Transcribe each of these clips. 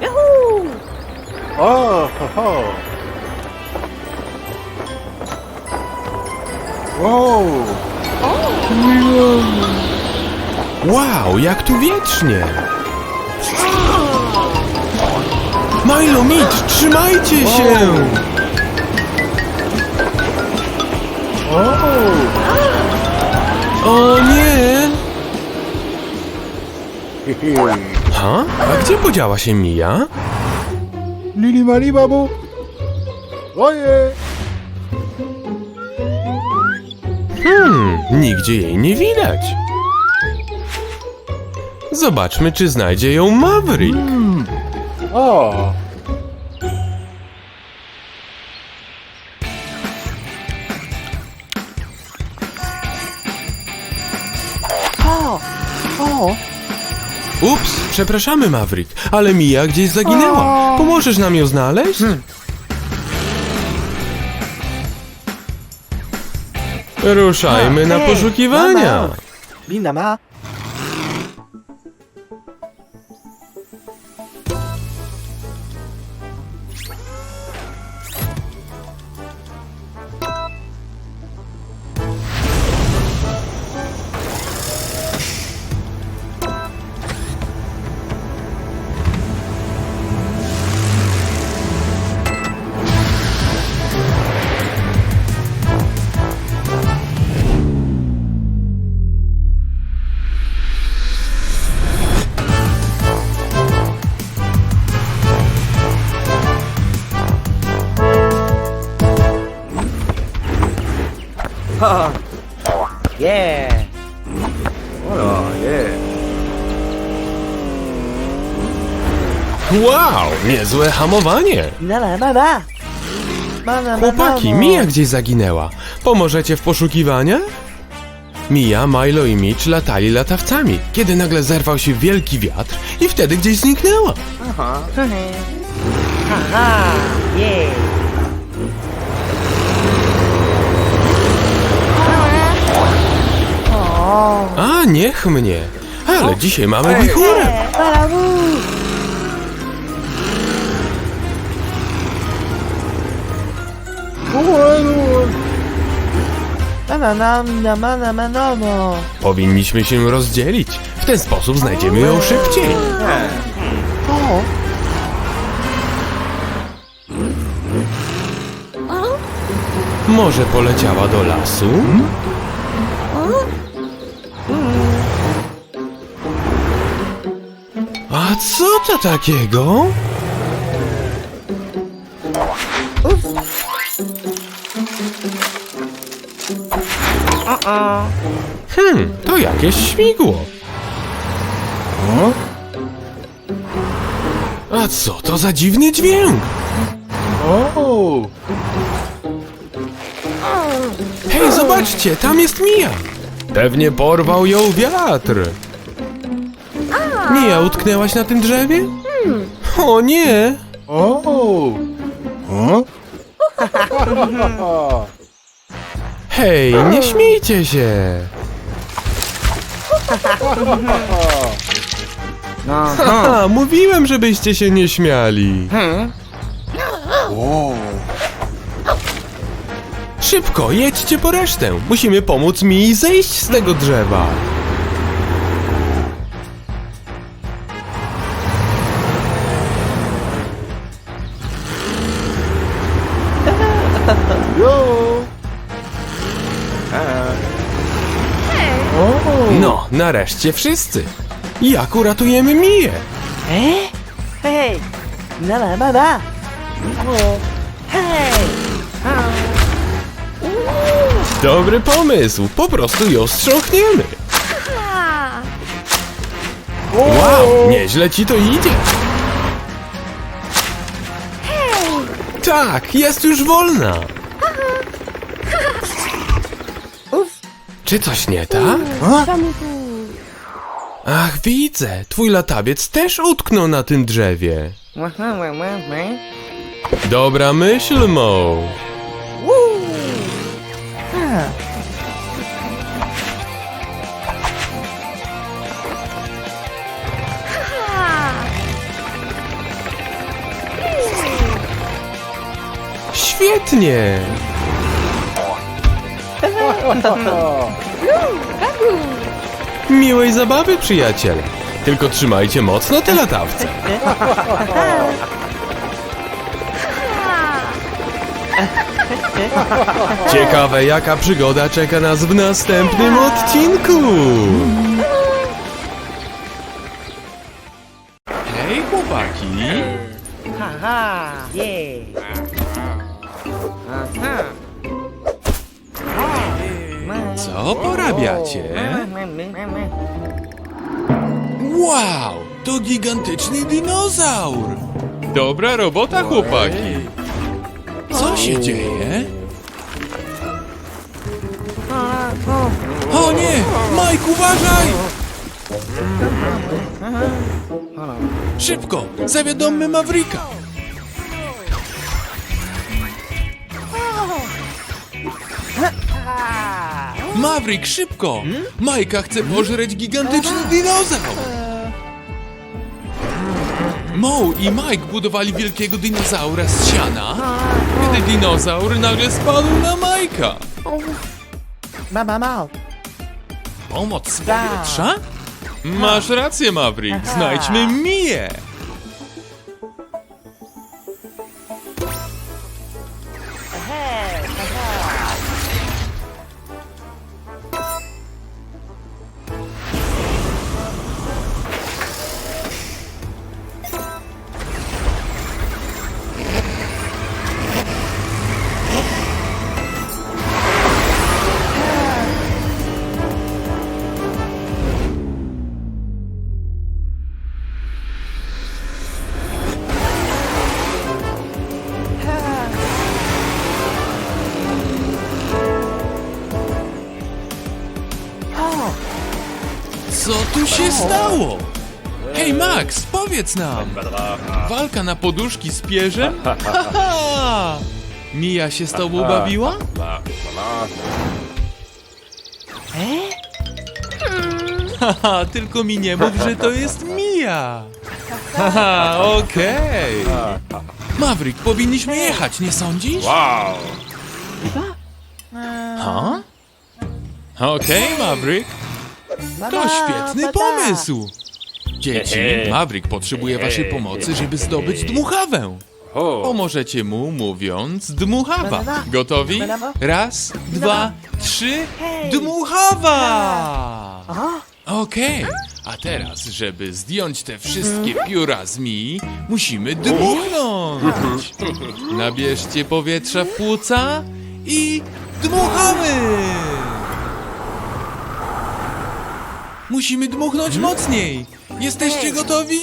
Yahoo! O, ho, ho. Wow. Wow, jak tu wietrznie! Milo, Mitch, trzymajcie się! O. O nie! Hi, hi. Ha? A gdzie podziała się Mia? Lili mali babu. Oje. Hmm, nigdzie jej nie widać. Zobaczmy, czy znajdzie ją Maverick. O. O! Przepraszamy Maverick, ale Mia gdzieś zaginęła. Pomożesz nam ją znaleźć? Ruszajmy na poszukiwania. mama. Ma. Niezłe hamowanie. La la! Mama, Chłopaki, Mia gdzieś zaginęła. Pomożecie w poszukiwaniach? Mia, Milo i Mitch latali latawcami, kiedy nagle zerwał się wielki wiatr i wtedy gdzieś zniknęła. Aha! O! A, niech mnie. Ale dzisiaj mamy wichurę. Powinniśmy się rozdzielić. W ten sposób znajdziemy ją szybciej. O! Może poleciała do lasu? A co to takiego? Hmm, to jakieś śmigło. O. A co to za dziwny dźwięk? O. Hej, zobaczcie, tam jest Mia. Pewnie porwał ją wiatr. Mia, utknęłaś na tym drzewie? O nie! O. O. Hej, nie śmiejcie się! No, Haha, mówiłem, żebyście się nie śmiali. O. Szybko, jedźcie po resztę. Musimy pomóc mi zejść z tego drzewa. Nareszcie wszyscy. Jak uratujemy Miję? E? Hej! La la! O! Hej! Dobry pomysł, po prostu ją strząchniemy. Wow, nieźle ci to idzie. Tak, jest już wolna. Czy coś nie tak? Ach, widzę, twój latawiec też utknął na tym drzewie. Dobra myśl, Mo. Świetnie! Miłej zabawy, przyjaciele. Tylko trzymajcie mocno te latawce. Ciekawe, jaka przygoda czeka nas w następnym odcinku. Hej, chłopaki! Haha, yeah. Aha. Co porabiacie? Wow! To gigantyczny dinozaur! Dobra robota, chłopaki! Co się dzieje? O nie! Mike, uważaj! Szybko! Zawiadommy Mavrika! Maverick, szybko! Majka chce pożreć gigantyczny dinozaur! Mo i Mike budowali wielkiego dinozaura z siana, kiedy dinozaur nagle spadł na Majka. Mama, mama. Pomoc powietrza? Masz rację, Maverick. Znajdźmy Miję. Powiedz nam! Walka na poduszki z pierzem? Haha! Mija się z tobą bawiła? Haha, tylko mi nie mów, że to jest Mija! Haha, okej! Maverick, powinniśmy jechać, nie sądzisz? Wow! Ha? Okej, Maverick, to świetny pomysł! Dzieci, Maverick potrzebuje waszej pomocy, żeby zdobyć dmuchawę. Pomożecie mu, mówiąc dmuchawa. Gotowi? Raz, dwa, trzy, dmuchawa! Okej, a teraz, żeby zdjąć te wszystkie pióra z mi, musimy dmuchnąć. Nabierzcie powietrza w płuca i dmuchamy! Musimy dmuchnąć mocniej. Jesteście gotowi?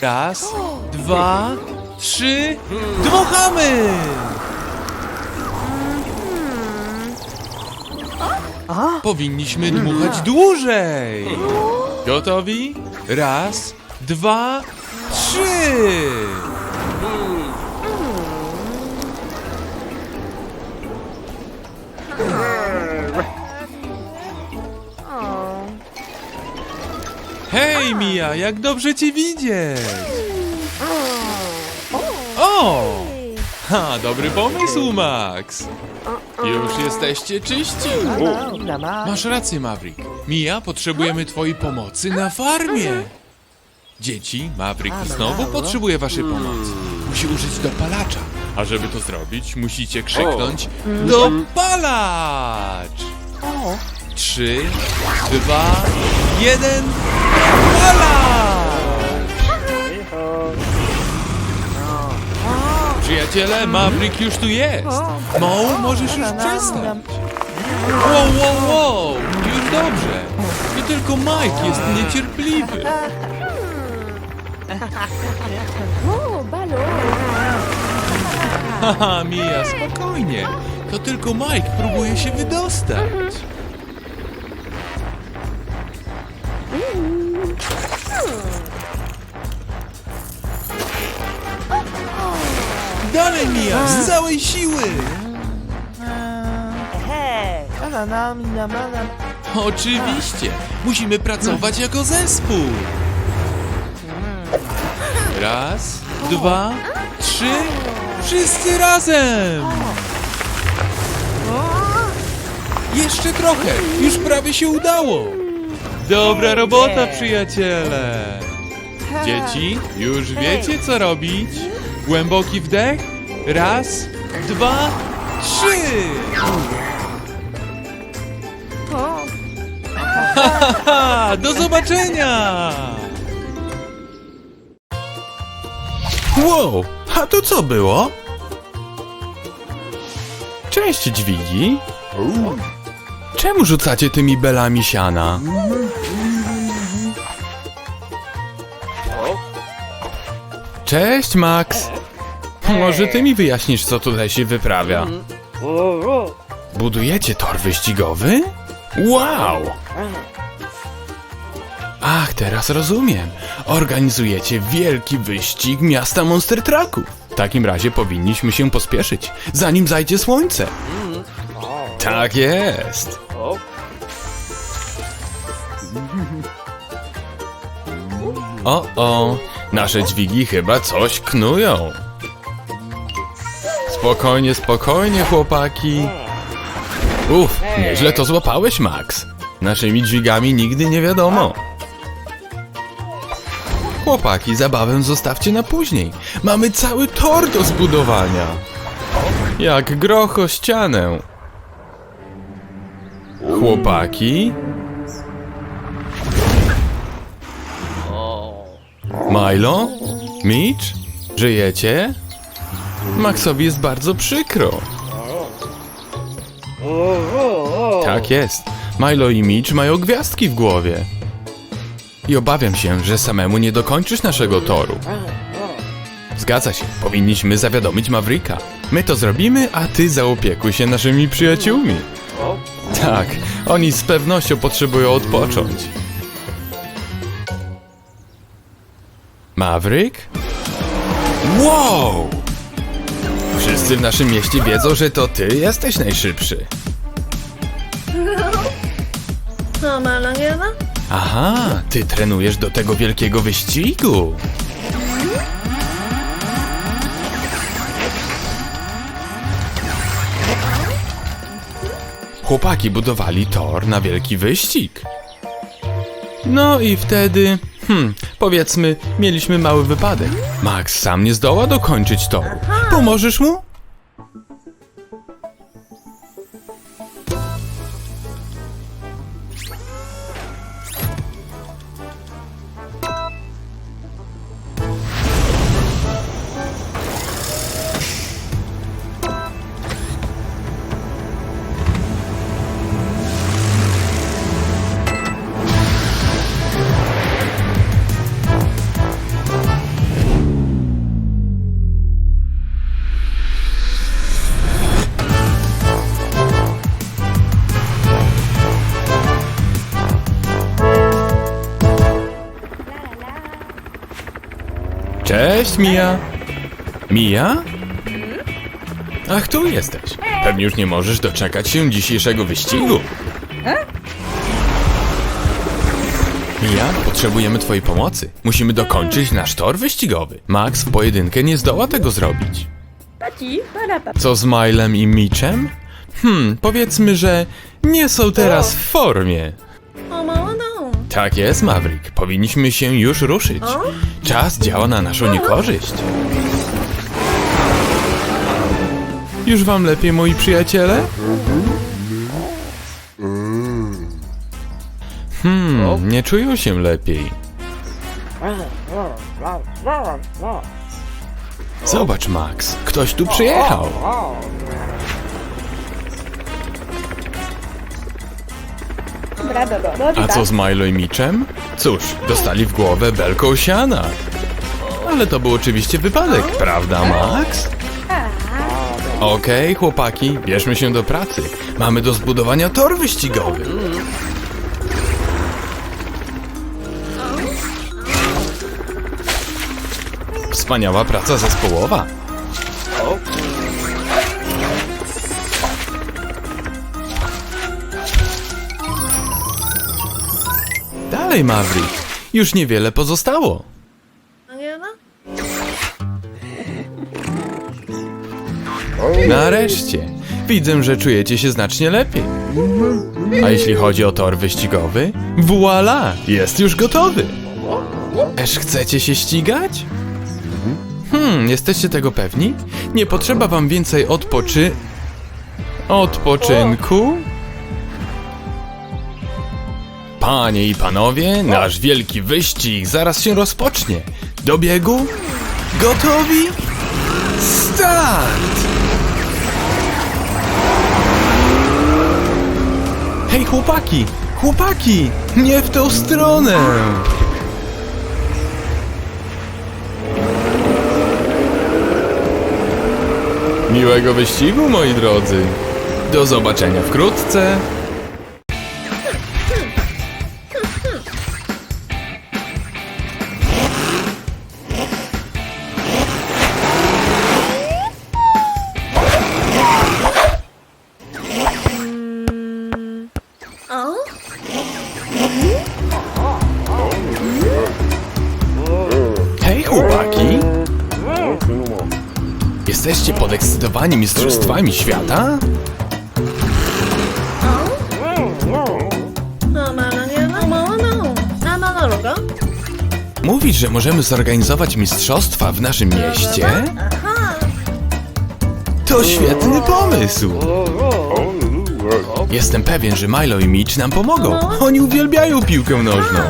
Raz, dwa, trzy, dmuchamy! Powinniśmy dmuchać dłużej. Gotowi? Raz, dwa, trzy! Hej, Mia, jak dobrze cię widzieć! O! Ha, dobry pomysł, Max! Już jesteście czyści! Masz rację, Maverick. Mia, potrzebujemy twojej pomocy na farmie! Dzieci, Maverick znowu potrzebuje waszej pomocy. Musi użyć dopalacza. A żeby to zrobić, musicie krzyknąć Dopalacz! Trzy, dwa, jeden, dopalacz! Przyjaciele, Maverick już tu jest. Mo, możesz już przestać. Wow, wow, wow, już dobrze. To tylko Mike jest niecierpliwy. Haha, Mia, spokojnie. To tylko Mike próbuje się wydostać. Dalej, Mia, z całej siły. Hej. Mama, mama. Oczywiście, musimy pracować jako zespół. Raz, dwa, trzy, Wszyscy razem! Jeszcze trochę, już prawie się udało. Dobra robota, przyjaciele. Dzieci, już wiecie co robić? Głęboki wdech. Raz, dwa, trzy. Ha, do zobaczenia! Wow, a to co było? Cześć, dźwigi. Czemu rzucacie tymi belami siana? Cześć, Max. Może ty mi wyjaśnisz, co tutaj się wyprawia? Budujecie tor wyścigowy? Wow! Ach, teraz rozumiem. Organizujecie wielki wyścig miasta Monster Trucków. W takim razie powinniśmy się pospieszyć, zanim zajdzie słońce. Tak jest. O, o, nasze dźwigi chyba coś knują. Spokojnie, spokojnie, chłopaki. Uf, nieźle to złapałeś, Max. Naszymi dźwigami nigdy nie wiadomo. Chłopaki, zabawę zostawcie na później. Mamy cały tor do zbudowania. Jak groch o ścianę. Chłopaki? Milo? Mitch? Żyjecie? Maxowi jest bardzo przykro. Tak jest. Milo i Mitch mają gwiazdki w głowie. I obawiam się, że samemu nie dokończysz naszego toru. Zgadza się, powinniśmy zawiadomić Mavrika. My to zrobimy, a ty zaopiekuj się naszymi przyjaciółmi. Tak, oni z pewnością potrzebują odpocząć. Maverick? Wow! Wszyscy w naszym mieście wiedzą, że to ty jesteś najszybszy. No, malangena? Aha, ty trenujesz do tego wielkiego wyścigu. Chłopaki budowali tor na wielki wyścig. No i wtedy, hmm, powiedzmy, mieliśmy mały wypadek. Max sam nie zdoła dokończyć toru. Pomożesz mu? Cześć, Mia. Mia? Ach, tu jesteś. Pewnie już nie możesz doczekać się dzisiejszego wyścigu. Mia, potrzebujemy twojej pomocy. Musimy dokończyć nasz tor wyścigowy. Max w pojedynkę nie zdoła tego zrobić. Co z Milem i Mitchem? Hmm, powiedzmy, że nie są teraz w formie. Tak jest, Maverick. Powinniśmy się już ruszyć. Czas działa na naszą niekorzyść. Już wam lepiej, moi przyjaciele? Hmm, nie czują się lepiej. Zobacz, Max, ktoś tu przyjechał. A co z Milo i Mitchem? Cóż, dostali w głowę belką siana. Ale to był oczywiście wypadek, prawda, Max? Okej, chłopaki, bierzmy się do pracy. Mamy do zbudowania tor wyścigowy. Wspaniała praca zespołowa. Dalej, Maverick. Już niewiele pozostało. Nareszcie. Widzę, że czujecie się znacznie lepiej. A jeśli chodzi o tor wyścigowy, voila, jest już gotowy. Esz chcecie się ścigać? Hmm, jesteście tego pewni? Nie potrzeba wam więcej odpoczy... Odpoczynku? Panie i panowie, nasz wielki wyścig zaraz się rozpocznie. Do biegu? Gotowi? Start! Hej chłopaki! Chłopaki! Nie w tą stronę! Miłego wyścigu, moi drodzy! Do zobaczenia wkrótce! Podekscytowani mistrzostwami świata? Mówisz, że możemy zorganizować mistrzostwa w naszym mieście? To świetny pomysł! Jestem pewien, że Milo i Mitch nam pomogą. Oni uwielbiają piłkę nożną.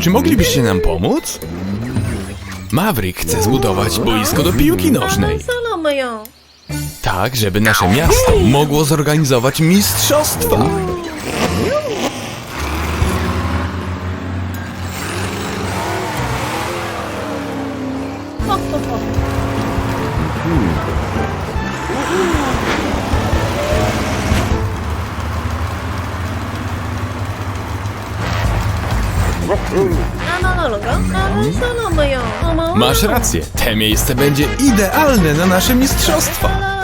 Czy moglibyście nam pomóc? Maverick chce zbudować boisko do piłki nożnej. Tak, żeby nasze miasto mogło zorganizować mistrzostwa. Masz rację, te miejsce będzie idealne na nasze mistrzostwa.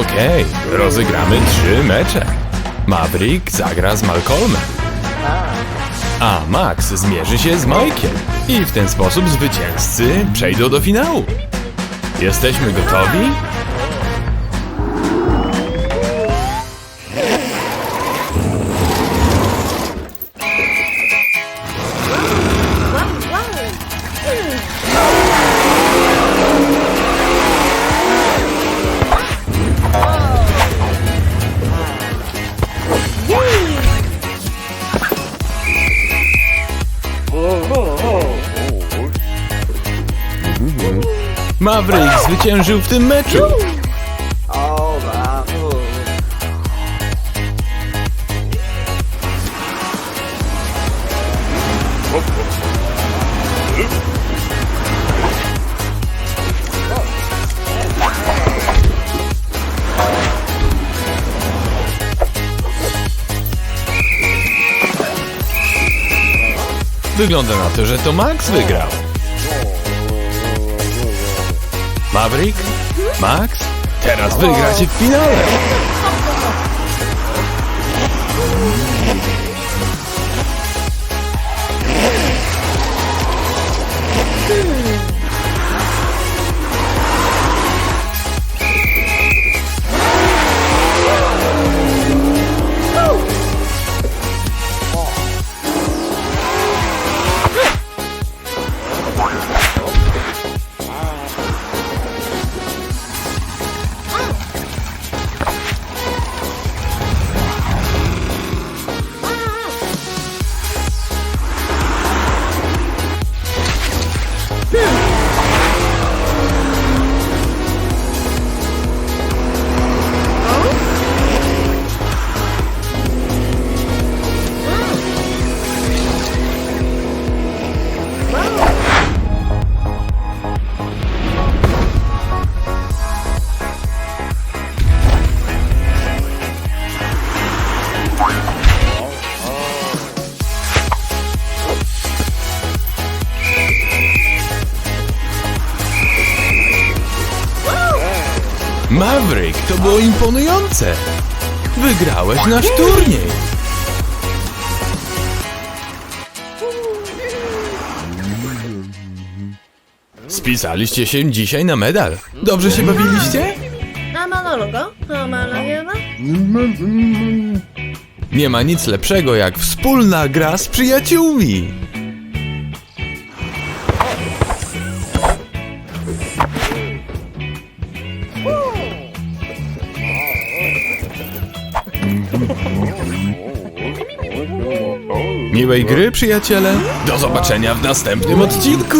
Okej, rozegramy trzy mecze. Maverick zagra z Malcolmem. A Max zmierzy się z Mike'iem. I w ten sposób zwycięzcy przejdą do finału. Jesteśmy gotowi? Maverick zwyciężył w tym meczu. Wygląda na to, że to Max wygrał. Maverick, Max, teraz wygracie w finale! Hmm. Wygrałeś nasz turniej. Spisaliście się dzisiaj na medal. Dobrze się bawiliście? Nie ma nic lepszego jak wspólna gra z przyjaciółmi. Miłej gry, przyjaciele. Do zobaczenia w następnym odcinku.